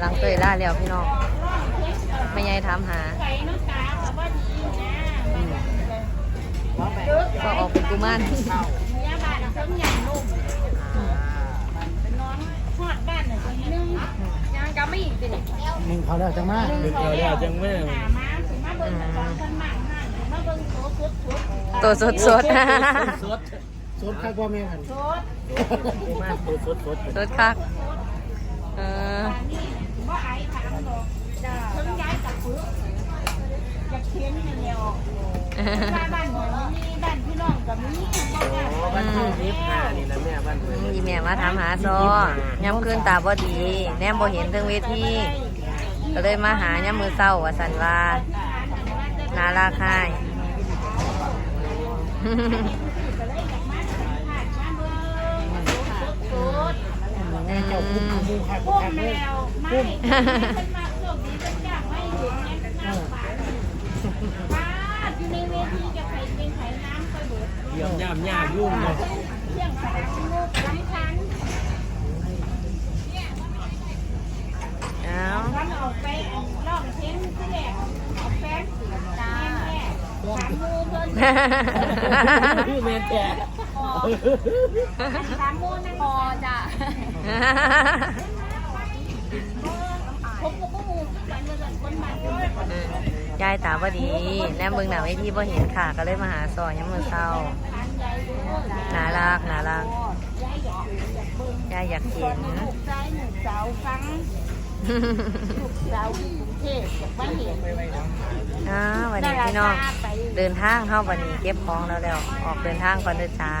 หลังเตยล่าแล้วพี่น้องไม่ยายถามหาไก่น้ำตาแบบว่าดีนะอืมเลิกก็ออกเป็นกุมารเมียบ้านเพิ่งใหญ่นุ่มเป็นนอนทอดบ้านหนึ่งนึงยังจะไม่อีกสิหนึ่งเขาแล้วจังมากดึกเราแล้วจังแม่หามาถึงมาเบิ่งแต่ตอนคนหมั่นให้มาเบิ่งโต๊ะชุดชุดตัวสดสดสดสดข้าวพ่อแม่กันชุดมากตัวสดสดสดคัก เอออันนี้ว่าไอ้ถามหรอกเพิ่งย้ายจากปึ๊บจะเค้นให้แล้วบ้านบ้านหน่อยมีบ้านพี่น้องกับมีบ้านบ้านที่นิพพานี่นะแม่บ้านเมืองอีแม่มาถามหาซอย้ำคืนตาบ่ดี แนมบ่เห็นเทิงเวทีก็เลยมาหาย้ำมือเศร้าว่าสันว่านาราคาย แม่เจ้าคุ้มคุ้มคักพวกแมเลยวไม่เป็นมาโชคดีเป็นอย่างไม่หยุดเนี่ยน้ำป่าป้าอยู่ในเวทีจะไข่เป็นไข่น้ำไปเบิดเยี่ยมย่ำย่ายุ่งเลยเที่ยงสนามลูกสำคัญเอ้าวันออกไปล่องเทนที่แรกออกแฟนตาแม่สามมูเพิ่นแม่แก่สามมูนั่นพอ ยายตาบ่ดีแนมเบิงหน้าเวทีบ่เห็นค่ะก็เลยมาหาซอย้ำมือเศร้าทานใหญ่ด้วยน่ารักน่ารักยายอยากอยากเบิ่งยายอยากเห็นลูกชายหนูสาวฟังลูกสาวที่กรุงเทพจาเห็นอ่าวันนี้พี่น้องเดินทางเข้าวันนี้เก็บของแล้วแล้วออกเดินทางก่อนเด้อจ้า